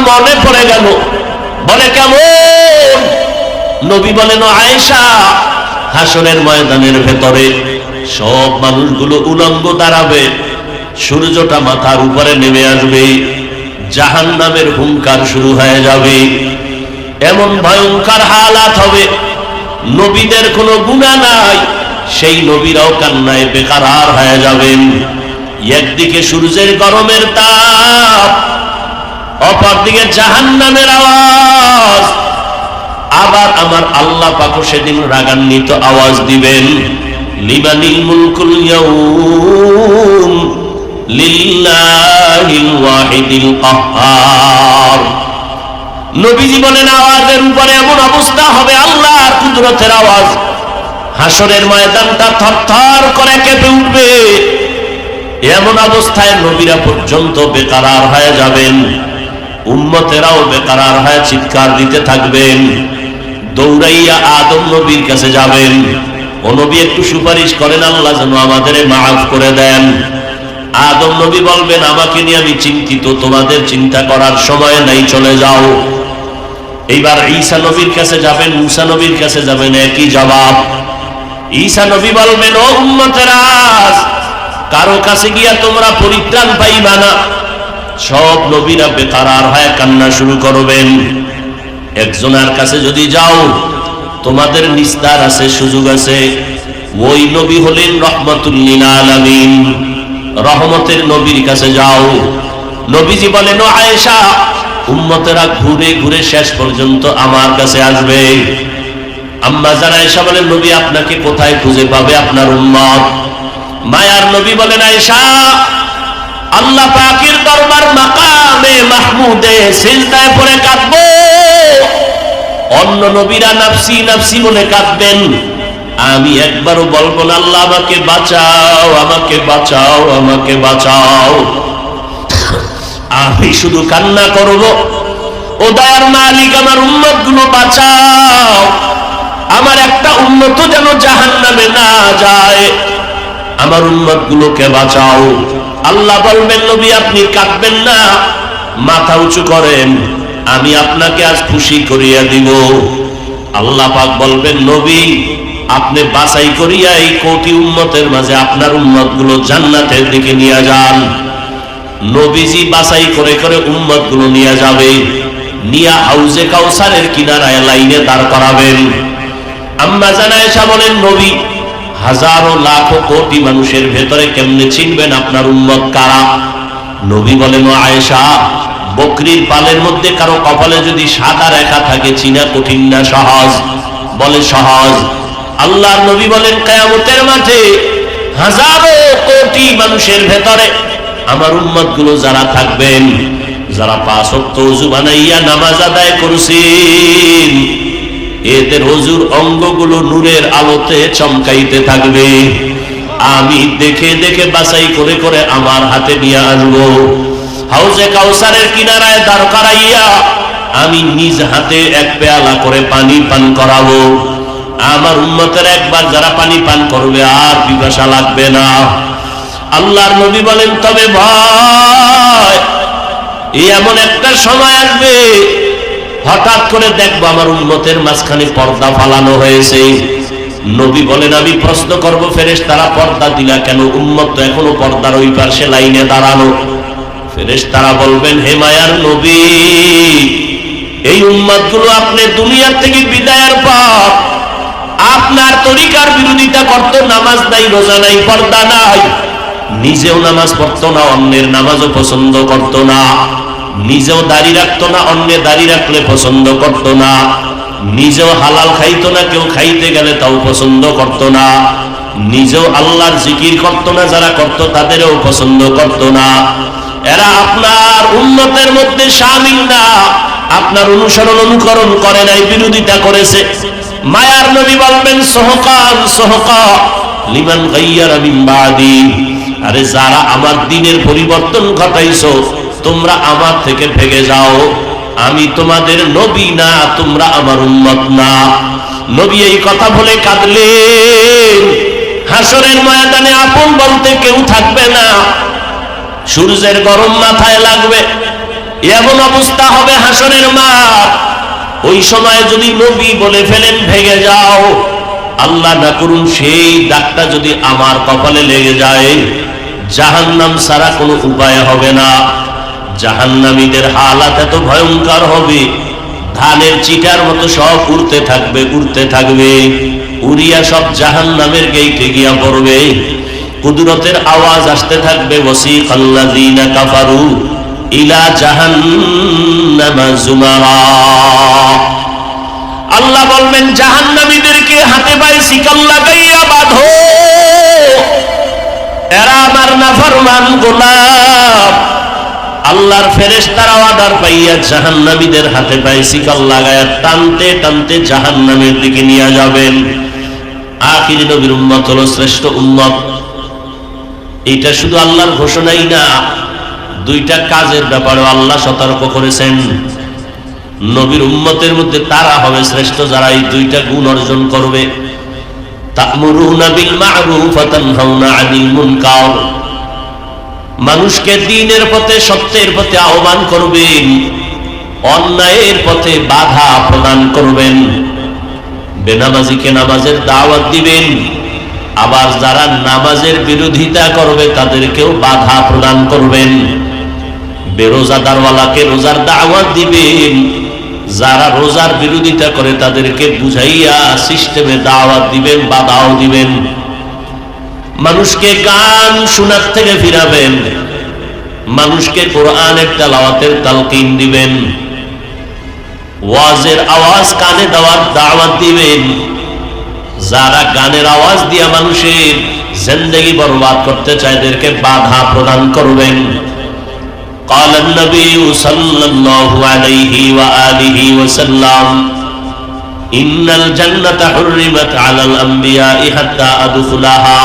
মনে পড়ে গেল। বলে, কেমন? নবী বলেন "ও আয়েশা হাসনের ময়দানের ভেতরে সব মানুষগুলো উলঙ্গ দাঁড়াবে। সূর্যটা মাথার উপরে নেমে আসবে। জাহান নামের হুঙ্কার শুরু হয়ে যাবে। এমন ভয়ঙ্কর হালাত হবে। নবীদের কোনো গুণা নাই। সেই নবীরাও কান্নায় বেকারার হয়ে যাবেন। একদিকে সূর্যের গরমের তাপ অপরদিকে জাহান্নামের আওয়াজ। আবার আমার আল্লাহ পাকও সেদিন রাগান্বিত আওয়াজ দিবেন লিমানিল মুলকুল আওয়াজের উপরে এমন অবস্থা হবে করে এমন অবস্থায় নবীরা পর্যন্ত বেকারার হয়ে যাবেন। উম্মতেরাও বেকারার হয় চিৎকার দিতে থাকবেন। দৌড়াইয়া আদম নবীর কাছে যাবেন। ও নবী একটু সুপারিশ করেন, আল্লাহ যেন আমাদের মাফ করে দেন। আদম নবী বলবেন, আমাকে নিয়ে আমি চিন্তিত, তোমাদের চিন্তা করার সময় নাই, চলে যাও। এইবার ঈসা নবীর কাছে যাবেন, মুসা নবীর কাছে যাবেন, একই জবাব। ঈসা নবী বলবেন, ও উম্মতেরা কারও কাছে গিয়া তোমরা পরিত্রাণ পাইবা না। সব নবীরা বেকারার হয় কান্না শুরু করবেন। একজনের কাছে যদি যাও, তোমাদের নিস্তার আছে, সুযোগ আছে। ওই নবী হলেন রহমতুল্লিল আলামিন। রহমতের নবীর কাছে যাও। নবীজি বলেন আয়েশা, উম্মতেরা ঘুরে ঘুরে শেষ পর্যন্ত আমার কাছে আসবে। আম্মা জানা আয়েশা বলেন, নবী আপনাকে কোথায় খুঁজে পাবে আপনার উম্মত? মায়ার নবী বলেন, আয়েশা আল্লাহ পাকের দরবার মাকামে মাহমুদে সিজদায় পড়ে কাঁদবো। অন্য নবীরা নাফসি নাফসি বলে কাঁদবেন। আমি একবারও বলব না, আল্লাহ আমাকে বাঁচাও আমাকে বাঁচাও আমাকে বাঁচাও। আমি শুধু কান্না করব, ও দয়ার মালিক, আমার উন্নতগুলো বাঁচাও। আমার একটা উন্নত যেন জাহান নামে না যায়। আমার উন্মত গুলোকে বাঁচাও। আল্লাহ বলবেন, নবী, আপনি কাঁদবেন না। মাথা উঁচু করেন। আমি আপনাকে আজ খুশি করিয়া দিব। আল্লাহ পাক বলবেন, নবী, আপনি বাছাই করিয়া এই কোটি উম্মতের মাঝে আপনার উম্মতগুলো জান্নাতের দিকে নিয়ে যান। নবীজি বাছাই করে করে উম্মতগুলো নিয়ে যাবে। নিয়া হাউজে কাউসারের কিনারায় লাইনে দাঁড় করাবেন। আম্মা জানায়সা বলেন, নবী হাজারো লাখো কোটি মানুষের ভেতরে কেমনে চিনবেন আপনার উন্মত কারা? নবী বলেন আয়েশা, বকরির পালের মধ্যে কারও কপালে যদি সাদা রেখা থাকে, চিনা কঠিন না, সহজ? বলে, সহজ। আল্লাহর নবী বলেন, কেয়ামতের মাঠে হাজারো কোটি মানুষের ভেতরে আমার উম্মতগুলো যারা থাকবেন, যারা পাঁচ বানাইয়া নামাজ আদায় করছেন এদের হজুর অঙ্গগুলো নূরের আলোতে চমকাইতে থাকবে। আমি দেখে দেখে বাছাই করে করে আমার হাতে নিয়ে আসব। হাউজে কাউসারের কিনারায় দাঁড় করাইয়া আমি নিজ হাতে এক পেয়ালা করে পানি পান করাবো। আমার উন্মতের একবার যারা পানি পান করবে আর পিপাসা লাগবে না। আল্লাহর নবী বলেন, তবে ভয় এই এমন একটা সময় আসবে হঠাৎ করে দেখব আমার উন্মতের মাঝখানে পর্দা ফালানো হয়েছে। নবী বলেন, আমি প্রশ্ন করব ফেরেশ তারা পর্দা দিলা কেন? উম্মত তো এখনও পর্দার ওই পাশে লাইনে দাঁড়ানো ফেরেশ তারা বলবেন, হে মায়ার নবী, এই উম্মতগুলো আপনি দুনিয়ার থেকে বিদায়ের পর আপনার তরিকার বিরোধিতা করত, নামাজ নাই, রোজা নাই, পর্দা নাই। নিজেও নামাজ পড়তো না, অন্যের নামাজও পছন্দ করত না। নিজেও দাড়ি রাখতো না, অন্য দাড়ি রাখলে পছন্দ করত না। নিজেও হালাল খাইতো না, কেউ খাইতে গেলে তাও পছন্দ করত না। নিজেও আল্লাহর জিকির করত না, যারা করত তাদেরও পছন্দ করত না। এরা আপনার উন্নতের মধ্যে সামিল না। আপনার অনুসরণ অনুকরণ করে নাই, বিরোধিতা করেছে। মায়ার নবী বলবেন, সহকাল সহকা লিমান মিন আরে যারা আমার দিনের পরিবর্তন ঘটাইছো তোমরা আমার থেকে ভেগে যাও। আমি তোমাদের নবী না, তোমরা আমার উম্মত না। নবী এই কথা বলে কাঁদলেন হাসরের ময়দানে আপন বলতে কেউ থাকবে না। সূর্যের গরম মাথায় লাগবে। এমন অবস্থা হবে হাসনের মাঠ। ওই সময় যদি নবী বলে ফেলেন ভেঙে যাও। আল্লাহ না করুন, সেই দাগটা যদি আমার কপালে লেগে যায়, জাহান্নাম সারা কোনো উপায় হবে না। জাহান্নামীদের হালাত এত ভয়ঙ্কর হবে। ধানের চিটার মতো সব উড়তে থাকবে উড়তে থাকবে। উড়িয়া সব জাহান্নামের গেইটে গিয়া পড়বে। কুদরতের আওয়াজ আসতে থাকবে বসি আল্লাযীনা কাফারু ইলা জুমারা আল্লাহ বলবেন, জাহান্নামীদেরকে হাতে পায়ে শিকল লাগাইয়া বাঁধো। এরা আমার নাফরমান গোলাপ। আল্লাহর ফেরেশতারা অর্ডার পাইয়া জাহান্নামীদের হাতে শিকল লাগায়া টানতে টানতে জাহান্নামের দিকে নিয়ে যাবেন। আখির নবীর উম্মত হলো শ্রেষ্ঠ উম্মত। এটা শুধু আল্লাহর ঘোষণাই না, দুইটা কাজের ব্যাপারে আল্লাহ সতর্ক করেছেন। নবীর উম্মতের মধ্যে তারা হবে শ্রেষ্ঠ যারা এই দুইটা গুণ অর্জন করবে। তা'মুরুনা বিল মা'রুফ ওয়া তানহাউনা আনিল মুনকার। মানুষকে দিনের পথে, সত্যের পথে আহ্বান করবেন। অন্যায়ের পথে বাধা প্রদান করবেন। বেনামাজিকে নামাজের দাওয়াত দিবেন। আবার যারা নামাজের বিরোধিতা করবে, তাদেরকেও বাধা প্রদান করবেন। বেরোজাদারওয়ালাকে রোজার দাওয়াত দিবেন। যারা রোজার বিরোধিতা করে, তাদেরকে বুঝাইয়া সিস্টেমে দাওয়াত দিবেন, বাধাও দিবেন। মানুষকে গান শোনার থেকে ফিরাবেন মানুষকে কোরআনের তেলাওয়াতের তালকিন দিবেন ওয়াজের আওয়াজ কানে দেওয়ার দাওয়াত দিবেন যারা গানের আওয়াজ দিয়া মানুষের জিন্দেগি বরবাদ করতে চায় এদেরকে বাধা প্রদান করবেন قال النبي صلى الله عليه وآله وسلم إن الجنة حرمت على الأنبياء حتى أدخلها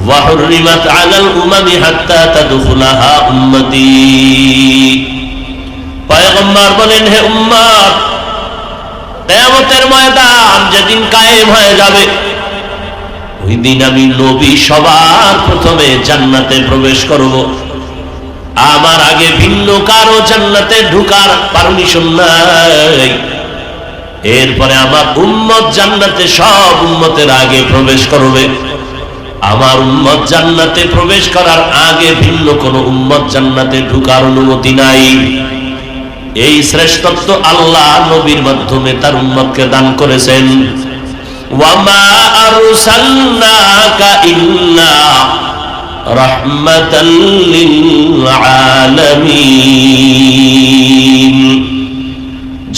وحرمت على الأمم حتى تدخلها أمتي পয়গম্বর বলেন হে উম্মত কেয়ামতের ময়দান যেদিন কায়েম হয়ে যাবে ওই দিন আমি নবী সবার প্রথমে জান্নাতে প্রবেশ করব আমার আগে ভিন্ন কারো জান্নাতে ঢুকার পারমিশন নাই এরপরে আমার উম্মত জান্নাতে সব উম্মতের আগে প্রবেশ করবে আমার উম্মত জান্নাতে প্রবেশ করার আগে ভিন্ন কোন উম্মত জান্নাতে ঢুকার অনুমতি নাই। এই শ্রেষ্ঠত্ব আল্লাহ নবীর মাধ্যমে তার উম্মতকে দান করেছেন। ওয়ামা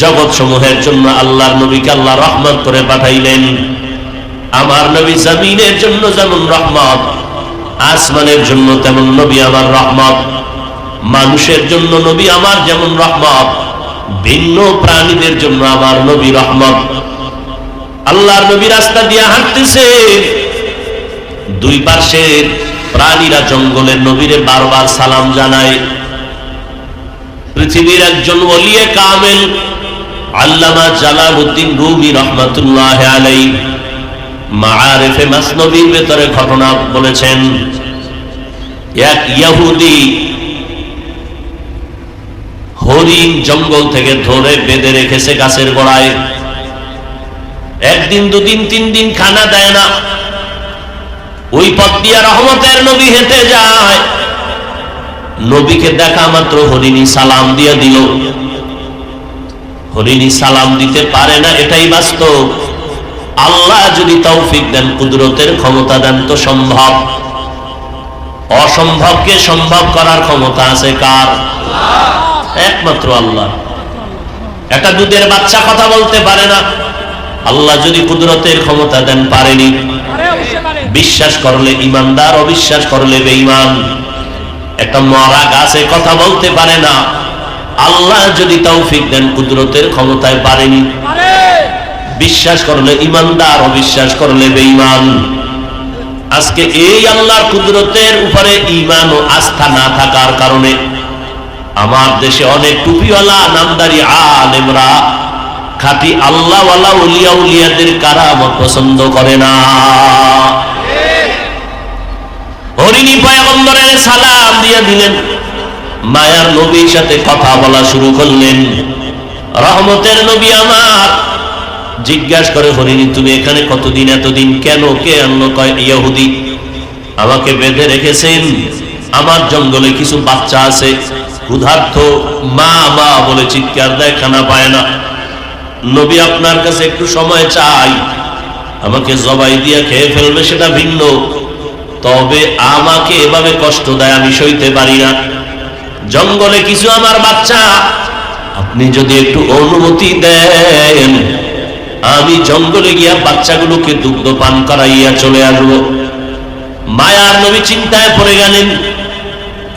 জগৎ সমূহের জন্য আল্লাহর নবীকে আল্লাহ রহমত করে পাঠাইলেন। আমার নবী জমিনের জন্য যেমন রহমত, আসমানের জন্য তেমন নবী আমার রহমত, মানুষের জন্য নবী আমার যেমন রহমত, ভিন্ন প্রাণীদের জন্য আমার নবী রহমত। আল্লাহর নবী রাস্তা দিয়ে হাঁটতেছে। দুই পাশের প্রাণীরা জঙ্গলের নবীরে বারবার সালাম জানায়। পৃথিবীর একজন ওলিয়ে কামেল, আল্লামা জালালউদ্দিন রুমি রহমাতুল্লাহ আলাই মাআরিফে মাসনবীর ভেতরে ঘটনা বলেছেন, এক ইহুদি হরিণ জঙ্গল থেকে ধরে বেঁধে রেখেছে গাছের গোড়ায়। একদিন, দুদিন, তিন দিন খানা দেয় না। ওই পথ দিয়া রহমতের নবী হেঁটে যায়। নবীকে দেখা মাত্র হরিণী সালাম দিয়ে দিল। হরিণী সালাম দিতে পারে না, এটাই বাস্তব। আল্লাহ যদি তৌফিক দেন, কুদরতের ক্ষমতা দেন তো সম্ভব। অসম্ভবকে সম্ভব করার ক্ষমতা আছে কার? একমাত্র আল্লাহ। একটা দুধের বাচ্চা কথা বলতে পারে না। আল্লাহ যদি কুদরতের ক্ষমতা দেন, পারেনি। বিশ্বাস করলে ইমানদার, অবিশ্বাস করলে বেঈমান। একটা মরা গাছে কথা বলতে পারে না। আল্লাহ যদি তৌফিক দেন, কুদরতের ক্ষমতায় পারেনি। বিশ্বাস করলে ইমানদার অবিশ্বাস করলে বেঈমান। আজকে এই আল্লাহর কুদরতের উপরে ইমান ও আস্থা না থাকার কারণে আমার দেশে অনেক টুপিওয়ালা, নামদারি আলেমরা খাটি আল্লাহওয়ালা উলিয়া উলিয়াদের কারামত পছন্দ করে না। হরিণী পয়গম্বরের সালাম দিয়ে দিলেন। মায়ার নবীর সাথে কথা বলা শুরু করলেন। রহমতের নবী আমার জিজ্ঞাসা করে, হরিণী, তুমি এখানে কতদিন, এতদিন কেন, কে আনলো? কয় ইয়াহুদি আমাকে বেঁধে রেখেছেন। আমার জঙ্গলে কিছু বাচ্চা আছে। ক্ষুধার্থ মা মা বলে চিৎকার দেয়, খানা পায় না। নবী আপনার কাছে একটু সময় চাই। আমাকে জবাই দিয়ে খেয়ে ফেলবে, সেটা ভিন্ন। তবে আমাকে এভাবে কষ্ট দেয়, আমি সইতে পারি না। জঙ্গলে কিছু আমার বাচ্চা, আপনি যদি একটু অনুমতি দেন আমি জঙ্গলে গিয়া বাচ্চাগুলোকে দুগ্ধ পান করাইয়া চলে আসব। মায়ার নবী চিন্তায় পড়ে গেলেন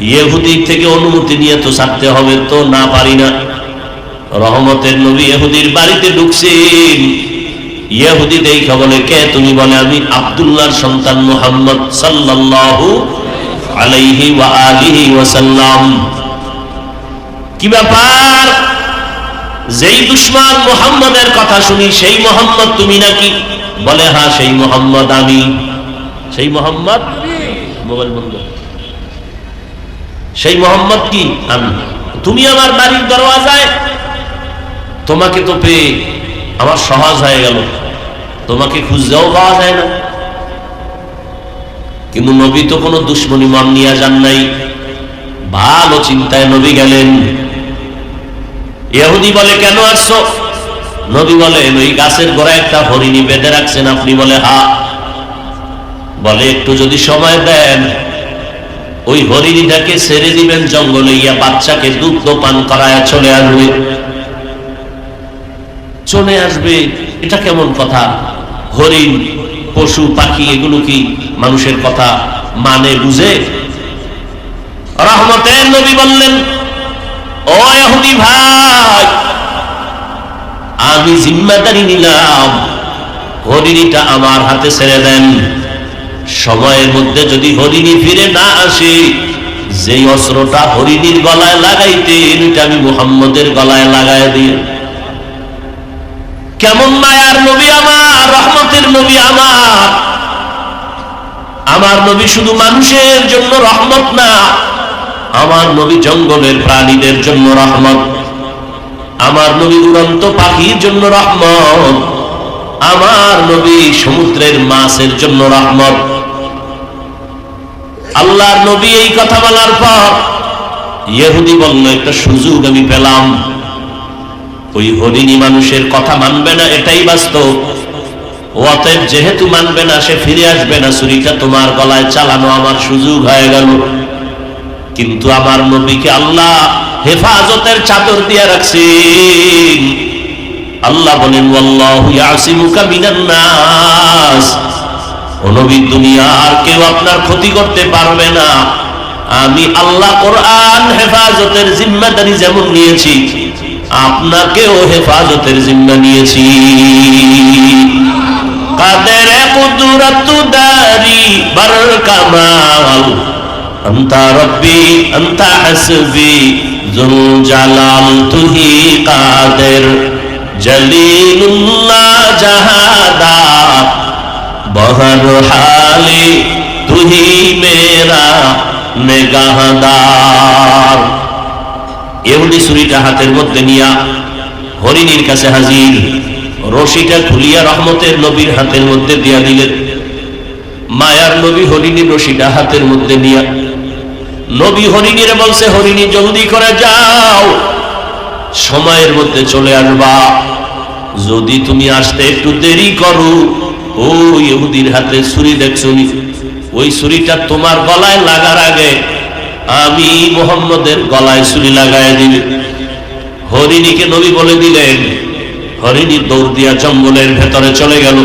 ইহুদির থেকে অনুমতি নিয়ে তো ছাড়তে হবে তো না পারি না। রহমতের নবী ইহুদির বাড়িতে ঢুকছেন। ইহুদি দেখা বলে, কে তুমি? বলে, আমি আব্দুল্লাহর সন্তান মুহাম্মদ সাল্লাল্লাহু আলাইহি ওয়া আলিহি ওয়াসাল্লাম। কি ব্যাপার? যেই দুশ্মন মোহাম্মদের কথা শুনি, সেই মোহাম্মদ তুমি নাকি? বলে হ্যাঁ সেই মোহাম্মদ আমি। সেই মোহাম্মদ? মোবাইল বন্ধ। সেই মোহাম্মদ কি? আমি। তুমি আমার বাড়ির দরওয়াজায়? তোমাকে তো পেয়ে আমার সহজ হয়ে গেল। তোমাকে খুঁজতেও পাওয়া যায় না। কিন্তু নবী তো কোনো দুশ্মনী মন নিয়ে যান নাই। ভালো চিন্তায় নবী গেলেন। ইহুদি বলে, কেন আসছো? নবী বলেন, ওই গাছের গোড়ায় একটা হরিণী বেঁধে রাখছেন। আপনি বলে, হা। বলে, একটু যদি সময় দেন, ওই হরিণীটাকে ছেড়ে দিবেন জঙ্গলে, ইয়া বাচ্চাকে দুগ্ধ পান করায় চলে আসবে। চলে আসবে, এটা কেমন কথা? হরিণ, পশু, পাখি, এগুলো কি মানুষের কথা মানে বুঝে? রহমতের নবী বললেন ও ভাই, আমি জিম্মাদারি নিলাম। হরিণীটা আমার হাতে ছেড়ে দেন। সময়ের মধ্যে যদি হরিণী ফিরে না আসে, যেই অস্ত্রটা হরিণীর গলায় লাগাইতেন ওইটা আমি মুহাম্মদের গলায় লাগাই দিয়ে। কেমন মায়ার নবী আমার, রহমতের নবী আমার। আমার নবী শুধু মানুষের জন্য রহমত না আমার নবী জঙ্গলের প্রাণীদের জন্য রহমত। আমার নবী উড়ন্ত পাখির জন্য রহমত। আমার নবী সমুদ্রের মাছের জন্য রহমত। আল্লাহর নবী এই কথা বলার পর ইহুদি বলল, একটা সুযোগ আমি পেলাম। ওই হরিণী মানুষের কথা মানবে না, এটাই বাস্তব। অতএব যেহেতু মানবে না, সে ফিরে আসবে না। ছুরিটা তোমার গলায় চালানো আমার সুযোগ হয়ে গেল। কিন্তু আমার নবীকে আল্লাহ হেফাজতের চাদর দিয়ে রাখছেন। আল্লাহ বলেন নবী, দুনিয়ার কেউ আপনার ক্ষতি করতে পারবে না। আমি আল্লাহ কোরআন হেফাজতের জিম্মাদারি যেমন নিয়েছি, আপনাকেও হেফাজতের জিম্মা নিয়েছি। কাদের কুদরত দারি বর আন্তা রব্বি আন্তা হাসবি জুল জালাল তুহি কাদের জলিলুল্লাহ জাহাদা বহর হালি তুহি মেরা মেগাহদার এমনি ছুরিটা হাতের মধ্যে নিয়া হরিণীর কাছে হাজির। রশিটা খুলিয়া রহমতের নবীর হাতের মধ্যে দিয়া দিলেন। মায়ার নবী হরিণীর রশিটা হাতের মধ্যে নিয়া নবী হরিণীরে বলছে হরিণী জলদি করে যাও, সময়ের মধ্যে চলে আসবা। যদি তুমি আসতে একটু দেরি করো, ও ইহুদির হাতে ছুরি দেখছ? ওই ছুরিটা তোমার গলায় লাগার আগে আমি মোহাম্মদের গলায় ছুরি লাগায় দিবে হরিণীকে নবী বলে দিলেন, হরিণী দৌড় দিয়া জঙ্গলের ভেতরে চলে গেল।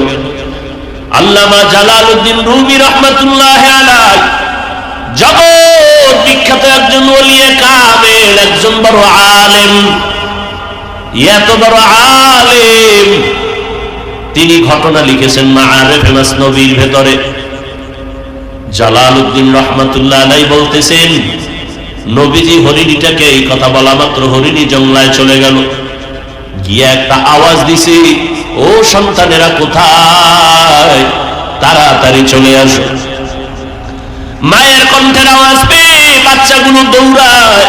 আল্লামা জালালউদ্দিন রুমি রহমাতুল্লাহ আলাই জগৎ বিখ্যাত একজন একজন বড় আলেম। এত বড় আলেম। তিনি ঘটনা লিখেছেন মাআরিফ নবীর ভেতরে। জালালউদ্দিন রহমাতুল্লাহ আলাই বলতেছেন, নবীজি হরিণীটাকে, এই কথা বলা মাত্র হরিণী জঙ্গলায় চলে গেল। গিয়ে একটা আওয়াজ দিছে, ও সন্তানেরা কোথায়? তাড়াতাড়ি চলে আসো। মায়ের কণ্ঠের আওয়াজ পেয়ে বাচ্চাগুলো দৌড়ায়।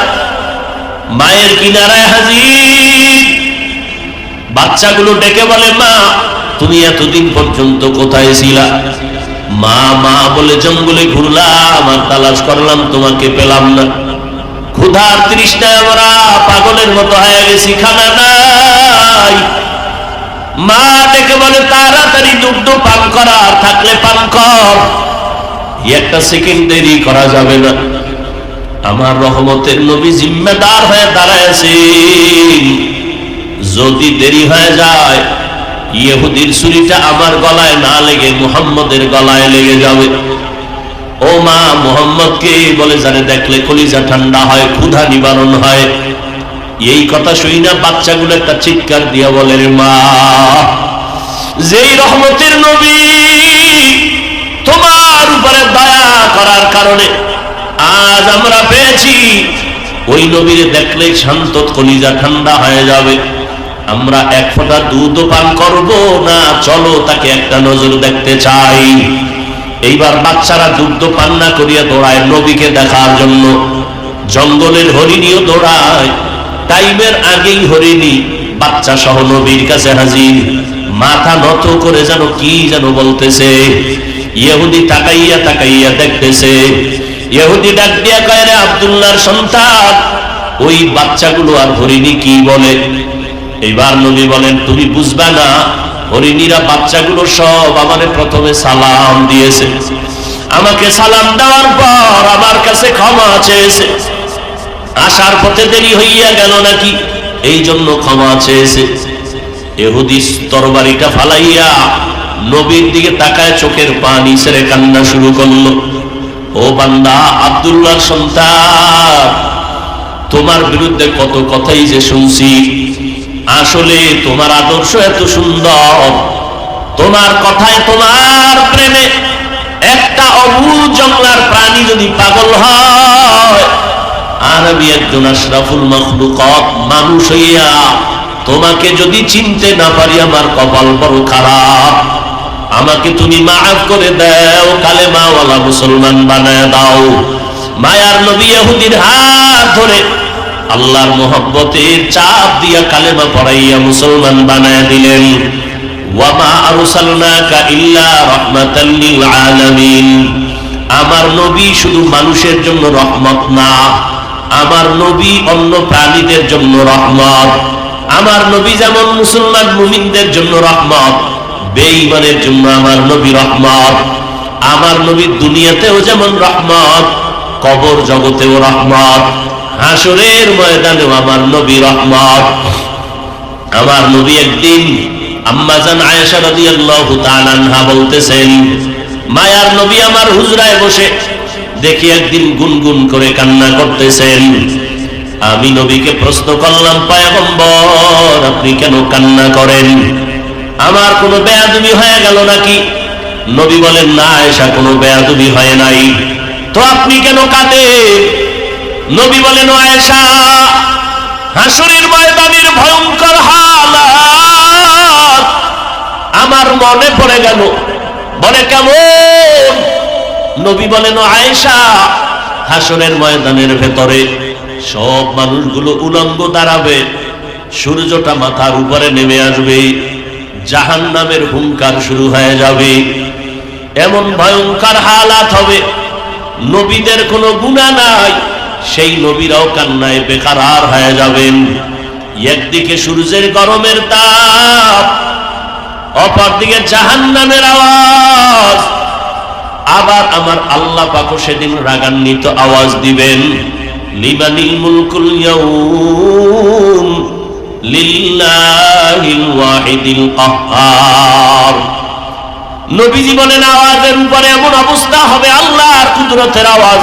মায়ের কিনারায় হাজির। বাচ্চাগুলো ডেকে বলে, মা, তুমি এতদিন পর্যন্ত কোথায় ছিলা? মা মা বলে জঙ্গলে ঘুরলাম আর তালাশ করলাম, তোমাকে পেলাম না। ক্ষুধার তৃষ্ণায় আমরা পাগলের মতো হয়ে গেছি, খানা নাই। মা ডেকে বলে, তাড়াতাড়ি দুগ্ধ পান করা থাকলে পান কর। একটা সেকেন্ড দেরি করা যাবে না। আমার রহমতের নবী জিম্মেদার হয়ে দাঁড়ায়ছেন। যদি দেরি হয়ে যায়, ইহুদির ছুরিটা আমার গলায় না লেগে মুহাম্মদের গলায় লেগে যাবে। ও মা, মুহাম্মদকে বলে জানে, দেখলে কলিজা ঠান্ডা হয়, ক্ষুধা নিবারণ হয়। এই কথা শুই না, বাচ্চাগুলো একটা চিৎকার দিয়া বলে মা, যেই রহমতের নবী তোমার উপরে দয়া করার কারণে আজ আমরা পেয়েছি। ওই নবীর দেখলেই শান্ত কলিজা ঠান্ডা হয়ে যাবে। আমরা এক ফোঁটা দুধ পান করব না, চলো তাকে একটা নজর দেখতে চাই। এইবার বাচ্চারা দুগ্ধ পান না করিয়া দৌড়ায় নবীকে দেখার জন্য। জঙ্গলের হরিণীও দৌড়ায়। টাইমের আগেই হরিণী বাচ্চা সহ নবীর কাছে হাজির। মাথা নত করে যেন কি যেন বলতেছে। ইহুদি তাকাইয়া তাকাইয়া দেখতেছে। ইহুদি ডাক দিয়া কয় রে আব্দুল্লাহর সন্তান, ওই বাচ্চাগুলো আর হরিণী কি বলে? এবার নবী বলেন, তুমি বুঝবা না, হরিণীরা বাচ্চাগুলো সব আমারে প্রথমে সালাম দিয়েছে। আমাকে সালাম দেওয়ার পর আমার কাছে ক্ষমা চেয়েছে। আসার পথে দেরি হইয়া গেল নাকি? এই জন্য ক্ষমা চেয়েছে। এহুদি তরবারিটা ফালাইয়া নবীর দিকে তাকায় চোখের পানি ছেড়ে কান্না শুরু করল। ও বান্দা, আব্দুল্লাহর সন্তান, তোমার বিরুদ্ধে কত কথাই যে শুনছি। আসলে তোমার আদর্শ এত সুন্দর। তোমার কথায় তোমার প্রেমে একটা অভূত জঙ্গলার প্রাণী যদি পাগল হয় আর আমি একজন আশরাফুল মখলুকত মানুষ হইয়া তোমাকে যদি চিনতে না পারি, আমার কপাল বড় খারাপ। আমাকে তুমি মাফ করে দাও কালে মাওয়ালা মুসলমান বানায় দাও। মায়ার নবী ইহুদির হাত ধরে আল্লাহর মোহব্বতের চাপ দিয়া কালেমা পড়াইয়া মুসলমান বানায় দিলেন। ওয়ামা আরসালনাকা ইল্লা রাহমাতাল লিল আলামিন। আমার নবী শুধু মানুষের জন্য রহমত না, আমার নবী অন্য প্রাণীদের জন্য রহমত। আমার নবী যেমন মুসলমান মুমিনদের জন্য রহমত বেঈমানের জন্য আমার নবী রহমত। আমার নবী দুনিয়াতেও যেমন রহমত, কবর জগতেও রহমত, হাসরের ময়দানেও আমার নবী রহমত। আমার নবী একদিন আম্মাজান আয়েশা রাদিয়াল্লাহু তাআলা আনহা বলতেছেন, মায়ার নবী আমার হুজরায় বসে দেখি একদিন গুনগুন করে কান্না করতেছেন। আমি নবীকে প্রশ্ন করলাম, পায়গম্বর, আপনি কেন কান্না করেন? আমার কোনো বেয়াদবি হয়ে গেল নাকি? নবী বলেন, না, আয়েশা, কোনো বেয়াদবি হয় নাই। তো আপনি কেন কাঁদেন নবী বলেন আয়েশা, হাসুরের ময়দানের ভয়ঙ্কর হালাত আমার মনে পড়ে গেল। বলে, কেমন? নবী বলেন আয়েশা, হাসরের ময়দানের ভেতরে সব মানুষগুলো উলঙ্গ দাঁড়াবে। সূর্যটা মাথার উপরে নেমে আসবে। জাহান নামের হুঙ্কার শুরু হয়ে যাবে। এমন ভয়ঙ্কর হালাত হবে, নবীদের কোনো গুণা নাই, সেই নবীরাও কান্নায় বেকার হয়ে যাবেন। একদিকে সূর্যের গরমের তাপ অপরদিকে জাহান নামের আওয়াজ। আবার আমার আল্লাহ পাকও সেদিন রাগান্বিত আওয়াজ দিবেন। লিমানিল মুলকুল ইয়াউম নবীজি বলেন, আওয়াজের উপরে এমন অবস্থা হবে, আল্লাহর কুদরতের আওয়াজ।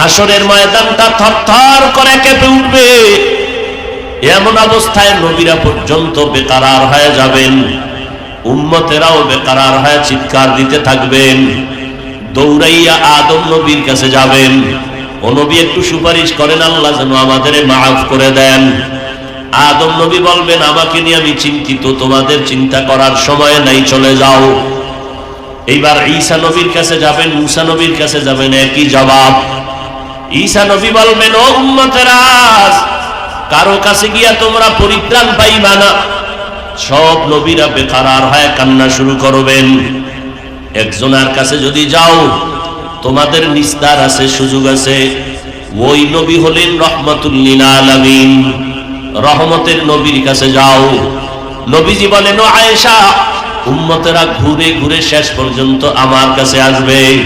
হাসরের ময়দানটা থরথর করে কেঁপে উঠবে। এমন অবস্থায় নবীরা পর্যন্ত বেকারার হয়ে যাবেন। উম্মতেরাও বেকারার হয়ে চিৎকার দিতে থাকবেন। দৌড়াইয়া আদম নবীর কাছে যাবেন। ও নবী একটু সুপারিশ করেন, আল্লাহ যেন আমাদের মাফ করে দেন। আদম নবী বলবেন, আমাকে নিয়ে আমি চিন্তিত, তোমাদের চিন্তা করার সময় নাই, চলে যাও। এইবার ঈসা নবীর কাছে যাবেন, মুসা নবীর কাছে যাবেন, একই জবাব। ঈসা নবী বলবেন, ও উম্মতেরা, কারও কাছে গিয়া তোমরা পরিত্রাণ পাইবা না। সব নবীরা বেকারার হয় কান্না শুরু করবেন। একজনের কাছে যদি যাও, তোমাদের নিস্তার আছে, সুযোগ আছে। ওই নবী হলেন রহমতুল্লিল আলামিন। রহমতের নবীর কাছে যাও। নবীজি বলেন, "ও আয়েশা, উম্মতেরা ঘুরে ঘুরে শেষ পর্যন্ত আমার কাছে আসবে।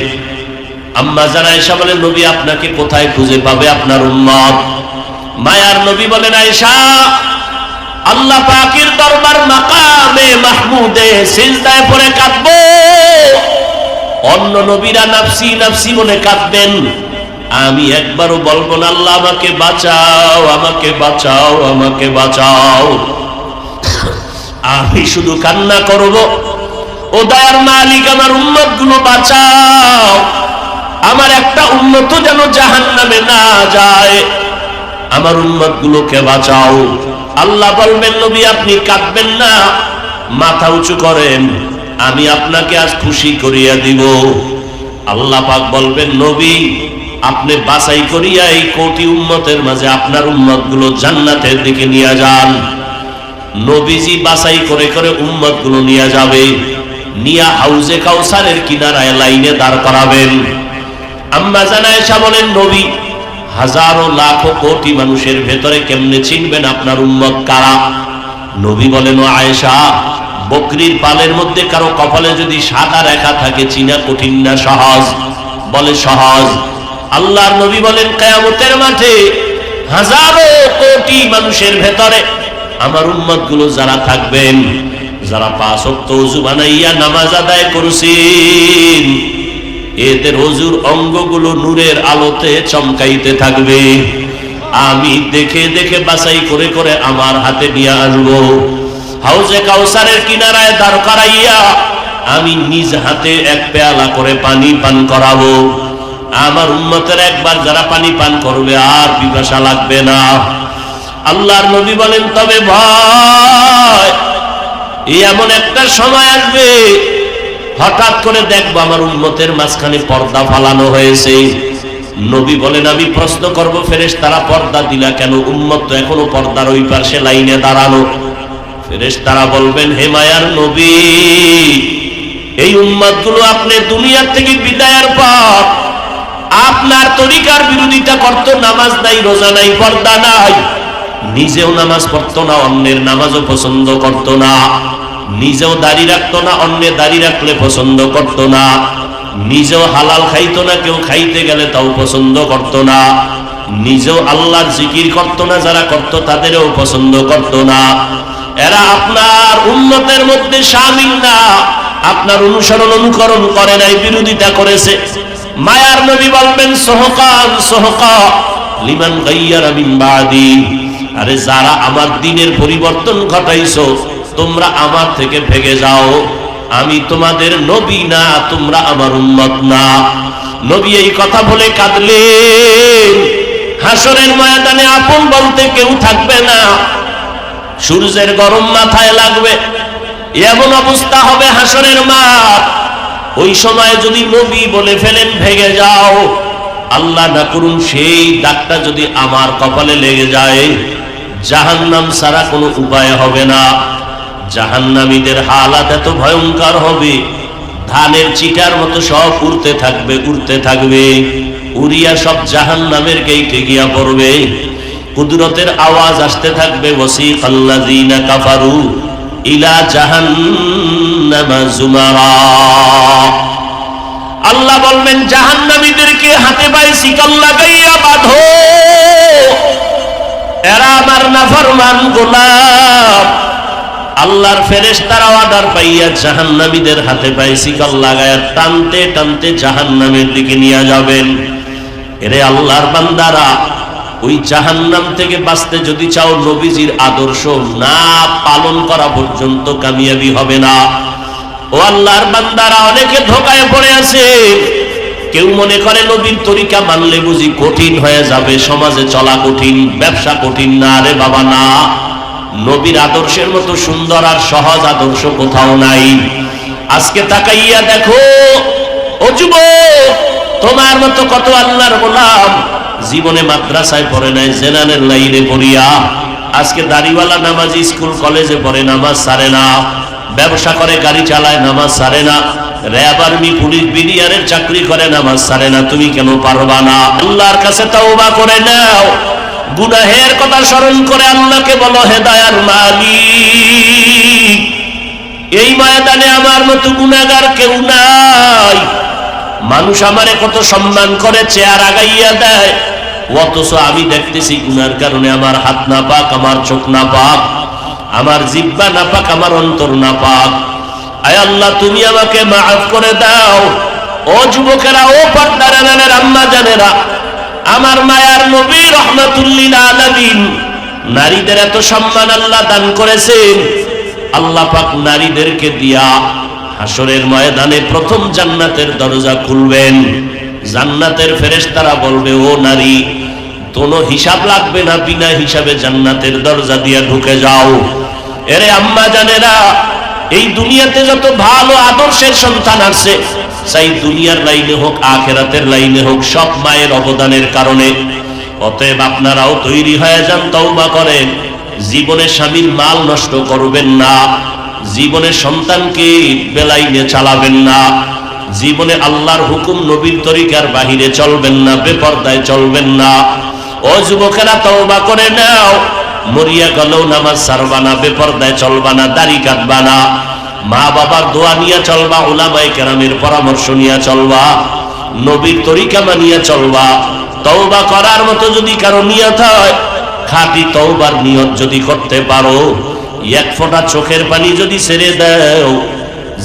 আম্মা জান আয়েশা বলেন, নবী আপনাকে কোথায় খুঁজে পাবে আপনার উম্মত? মায়ার নবী বলেন, আয়েশা, আল্লাহ পাকের দরবার মাকামে মাহমুদে সিজদায় পড়ে কাঁদবো। অন্য নবীরা নাফসি নাফসি বলে কাঁদবেন। আমি একবারও বলব না, আল্লাহ আমাকে বাঁচাও আমাকে বাঁচাও আমাকে বাঁচাও। আমি শুধু কান্না করব, ও দয়ার মালিক, আমার উন্মতগুলো বাঁচাও। আমার একটা উন্নত যেন জাহান নামে না যায়। আমার উন্মত গুলোকে বাঁচাও। আল্লাহ বলবেন, নবী, আপনি কাঁদবেন না, মাথা উঁচু করেন, আমি আপনাকে আজ খুশি করিয়া দিব। আল্লাহ পাক বলবেন, নবী আপনি বাছাই করিয়া এই কোটি উম্মতের মাঝে আপনার উম্মতগুলো জান্নাতের দিকে নিয়ে যান। নবীজি বাছাই করে করে উম্মতগুলো নিয়ে যাবে। নিয়া হাউজে কাউসারের কিনারায় লাইনে দাঁড় করাবেন। আম্মা জানায়সা বলেন, নবী, হাজারো লাখো কোটি মানুষের ভেতরে কেমনে চিনবেন আপনার উম্মত কারা? নবী বলেন আয়েশা, বকরির পালের মধ্যে কারও কপালে যদি সাদা রেখা থাকে, চিনা কঠিন না সহজ? বলে, সহজ। আল্লাহর নবী বলেন, কেয়ামতের মাঠে হাজারো কোটি মানুষের ভেতরে আমার উম্মতগুলো যারা থাকবেন, যারা পাঁচ অক্ত উজু বানাইয়া নামাজ আদায় করছেন, এদের অজুর অঙ্গগুলো নূরের আলোতে চমকাইতে থাকবে। আমি দেখে দেখে বাছাই করে করে আমার হাতে নিয়ে আসব। হাউজে কাউসারের কিনারায় দাঁড় করাইয়া আমি নিজ হাতে এক পেয়ালা করে পানি পান করাবো। আমার উন্মতের একবার যারা পানি পান করবে, আর পিপাসা লাগবে না। আল্লাহর নবী বলেন, তবে ভয় এমন একটা সময় আসবে, হঠাৎ করে দেখব আমার উন্মতের মাঝখানে পর্দা ফালানো হয়েছে। নবী বলেন, আমি প্রশ্ন করব ফেরেশ তারা পর্দা দিলা কেন? উম্মত তো এখনও পর্দার ওই পাশে লাইনে দাঁড়ানো ফেরেশ তারা বলবেন, হে মায়ার নবী, এই উম্মতগুলো আপনি দুনিয়ার থেকে বিদায়ের পর আপনার তরিকার বিরোধিতা করত, নামাজ নাই, রোজা নাই, পর্দা নাই। নিজেও নামাজ পড়তো না, অন্যের নামাজও পছন্দ করত না। নিজেও দাড়ি রাখতো না অন্যের দাড়ি রাখলে পছন্দ করত না। নিজেও হালাল খাইতো না, কেউ খাইতে গেলে তাও পছন্দ করত না। নিজেও আল্লাহর জিকির করত না, যারা করত তাদেরও পছন্দ করত না। এরা আপনার উন্নতের মধ্যে সামিল না। আপনার অনুসরণ, অনুকরণ করে নাই, বিরোধিতা করেছে। মায়ার নবী বলবেন সহকান সহকা গাইয়ারা মিন আরে যারা আমার দিনের পরিবর্তন ঘটাইছো, তোমরা আমার থেকে ভেগে যাও। আমি তোমাদের নবী না, তোমরা আমার উম্মত না। নবী এই কথা বলে কাঁদলেন হাসরের ময়দানে আপন বলতে কেউ থাকবে না। সূর্যের গরম মাথায় লাগবে। এমন অবস্থা হবে হাসরের মাঠ। ওই সময় যদি নবী বলে ফেলেন, ভেঙে যাও। আল্লাহ না করুন, সেই দাগটা যদি আমার কপালে লেগে যায়, জাহান্নাম ছাড়া কোনো উপায় হবে না। জাহান্নামীদের হালাত এত ভয়ঙ্কর হবে, ধানের চিটার মতো সব উড়তে থাকবে উড়তে থাকবে। উড়িয়া সব জাহান্নামের গেইটে গিয়া পড়বে। কুদরতের আওয়াজ আসতে থাকবে ওসিক আল্লাযীনা কাফারু ইলা জুমারা আল্লাহ বলবেন জাহান্নামীদেরকে হাতে পায়ে শিকল লাগাইয়া বাঁধো। এরা আমার নাফরমান গোলাম আল্লাহর ফেরেশতারা অর্ডার পাইয়া জাহান্নামীদের হাতে পায়ে শিকল লাগায়া টানতে টানতে জাহান্নামের দিকে নিয়ে যাবেন। এরে আল্লাহর বান্দারা, ওই জাহান্নাম থেকে বাঁচতে যদি চাও, নবীজির আদর্শ না পালন করা পর্যন্ত কামিয়াবি হবে না। ও আল্লাহর বান্দারা অনেকে ধোকায় পড়ে আছে। কেউ মনে করে নবীর তরিকা মানলে বুঝি কঠিন হয়ে যাবে, সমাজে চলা কঠিন, ব্যবসা কঠিন। না রে বাবা, না। নবীর আদর্শের মতো সুন্দর আর সহজ আদর্শ কোথাও নাই। আজকে তাকাইয়া দেখো, ও যুবক, তোমার মতো কত আল্লাহর গোলাম। জীবনে মাদ্রাসায় পড়ে নাই, জেনারেল লাইনে পড়িয়া। আজকে দাড়িওয়ালা নামাজি, স্কুল, কলেজে পড়ে, নামাজ সারে না। ব্যবসা করে, গাড়ি চালায়, নামাজ সারে না। র্যাব আর্মি, পুলিশ, বিডিআরের চাকরি করে, নামাজ সারে না। তুমি কেন পারবা না? আল্লাহর কাছে তওবা করে নাও। গুনাহের কথা স্মরণ করে আল্লাহকে বলো হেদায়ার মালিক, এই ময়দানে আমার মতো গুনাহগার কেউ নাই। মানুষ আমারে কত সম্মান করে, চেয়ার আগাইয়া দেয়। অথচ আমি দেখতেছি গুনার কারণে আমার হাত না পাক আমার চোখ না পাক আমার জিব্বা না পাক আমার অন্তর না পাক আয় আল্লাহ, তুমি আমাকে মাফ করে দাও। ও যুবকেরা, ও পর্দারের আম্মা জানেরা, আমার মায়ার নবী রহমাতুল্লিল নারীদের এত সম্মান আল্লাহ দান করেছেন। আল্লাহ পাক নারীদেরকে দিয়া হাসরের ময়দানে প্রথম জান্নাতের দরজা খুলবেন। জান্নাতের ফেরেশতারা বলবে, ও নারী কোনো হিসাব লাগবে না, বিনা হিসাবে জান্নাতের দরজা দিয়া ঢুকে যাও। এরে আম্মা জানেরা, এই দুনিয়াতে যত ভালো আদর্শের সন্তান আছে, চাই দুনিয়ার লাইনে হোক, আখেরাতের লাইনে হোক, সব মায়ের অবদানের কারণে। অতএব আপনারাও তৈরি হয়ে যান, তওবা করেন। জীবনে স্বামীর মাল নষ্ট করবেন না। জীবনে সন্তানকে বেলাইনে চালাবেন না। জীবনে আল্লাহর হুকুম নবীর তরিকার বাহিরে চলবেন না, বেপর্দায় চলবেন না। ও যুবকেরা তওবা করে নাও। মরিয়া গেলেও নামাজ সারবা না, বেপর্দায় চলবা না, দাড়ি কাটবা না। মা বাবার দোয়া নিয়ে চলবা ওলামাই কেরামের পরামর্শ নিয়ে চলবা, নবীর তরিকা মানিয়া চলবা। তওবা করার মতো যদি কারও নিয়ত হয়, খাঁটি তওবার নিয়ত যদি করতে পারো, এক ফোঁটা চোখের পানি যদি ছেড়ে দাও,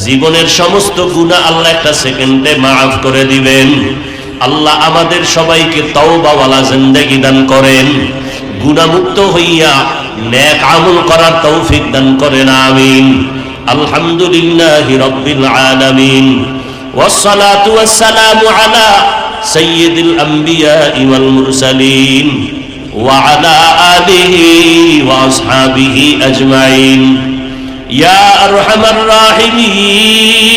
জীবনের সমস্ত গুণা আল্লাহ একটা সেকেন্ডে মাফ করে দিবেন। আল্লাহ আমাদের সবাইকে তওবাওয়ালা জিন্দেগি দান করেন। গুণামুক্ত হইয়া ন্যাক আমল করার তৌফিক দান করেন, আমিন। আলহামদুলিল্লাহি রব্বিল আলামিন। ওয়াসসালাতু ওয়াসসালামু আলা সাইয়্যিদিল আমবিয়া ওয়াল মুরসালিন। ওয়া আলা আলিহি ওয়া আসহাবিহি আজমাইন। ইয়া আরহামার রাহিমিন।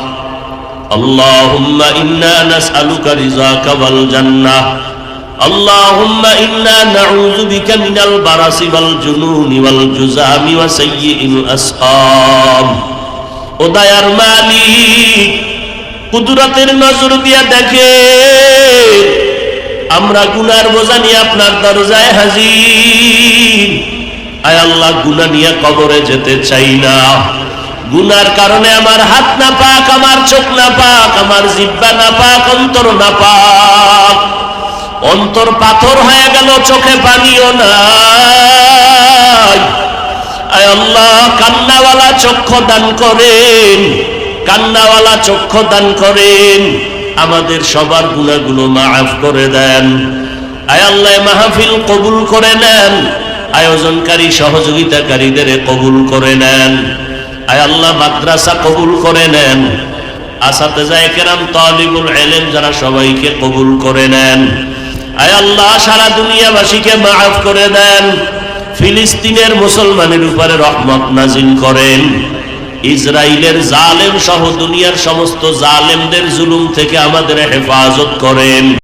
اللهم إنا نسألك رزاك والجنة اللهم إنا نعوذ بك من البرص والجنون والجزام وسيء الأسقام ও দয়ার মালিক কুদরতের নজর দিয়া দেখে আমরা গুনার বোঝা নিয়ে আপনার দরজায় হাজির আয় আল্লাহ গুনা নিয়ে কবরে যেতে চাই না গুনার কারণে আমার হাত না পাক, আমার চোখ না পাক, আমার জিব্বা না পাক, অন্তর না পাক। অন্তর পাথর হয়ে গেল, চোখে পানিও আল্লাহ, কান্নাওয়ালা চক্ষু দান করেন, কান্নাওয়ালা চক্ষু দান করেন। আমাদের সবার গুণাগুলো মাফ করে দেন। আয় আল্লাহ মাহফিল কবুল করে নেন। আয়োজনকারী, সহযোগিতাকারীদের কবুল করে নেন। আয় আল্লাহ, মাদ্রাসা কবুল করে নেন। আসাতে যায় কেরাম, তালিবুল এলেম যারা সবাইকে কবুল করে নেন। আয় আল্লাহ, সারা দুনিয়াবাসীকে মাফ করে দেন। ফিলিস্তিনের মুসলমানের উপরে রহমত নাজিল করেন। ইসরায়েলের জালেম সহ দুনিয়ার সমস্ত জালেমদের জুলুম থেকে আমাদের হেফাজত করেন।